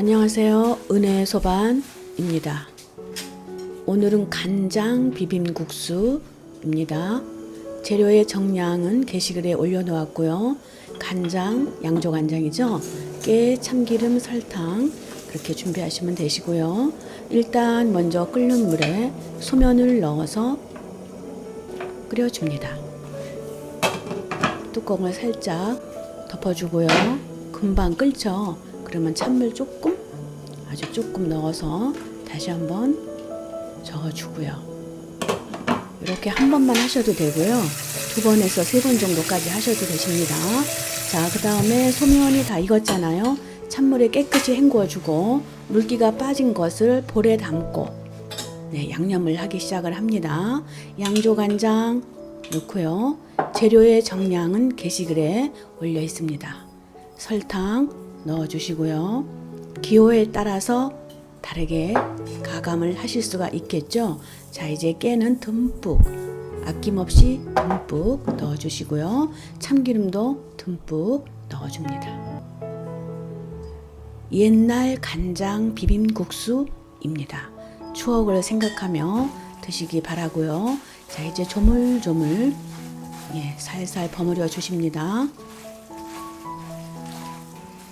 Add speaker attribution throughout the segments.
Speaker 1: 안녕하세요. 은혜 소반입니다. 오늘은 간장 비빔국수입니다. 재료의 정량은 게시글에 올려놓았고요. 간장, 양조 간장이죠. 깨, 참기름, 설탕 그렇게 준비하시면 되시고요. 일단 먼저 끓는 물에 소면을 넣어서 끓여줍니다. 뚜껑을 살짝 덮어주고요. 금방 끓죠. 그러면 찬물 조금, 아주 조금 넣어서 다시 한번 저어주고요. 이렇게 한 번만 하셔도 되고요. 두 번에서 세 번 정도까지 하셔도 되십니다. 자, 그 다음에 소면이 다 익었잖아요. 찬물에 깨끗이 헹구어주고 물기가 빠진 것을 볼에 담고 네, 양념을 하기 시작을 합니다. 양조 간장 넣고요. 재료의 정량은 게시글에 올려 있습니다. 설탕 넣어주시고요. 기호에 따라서 다르게 가감을 하실 수가 있겠죠. 자, 이제 깨는 듬뿍 아낌없이 듬뿍 넣어주시고요. 참기름도 듬뿍 넣어줍니다. 옛날 간장 비빔국수입니다. 추억을 생각하며 드시기 바라고요. 자, 이제 조물조물 예, 살살 버무려 주십니다.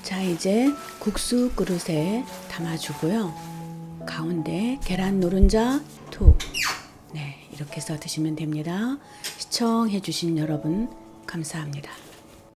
Speaker 1: 자, 이제 국수 그릇에 담아주고요. 가운데 계란 노른자 툭. 네, 이렇게 해서 드시면 됩니다. 시청해주신 여러분, 감사합니다.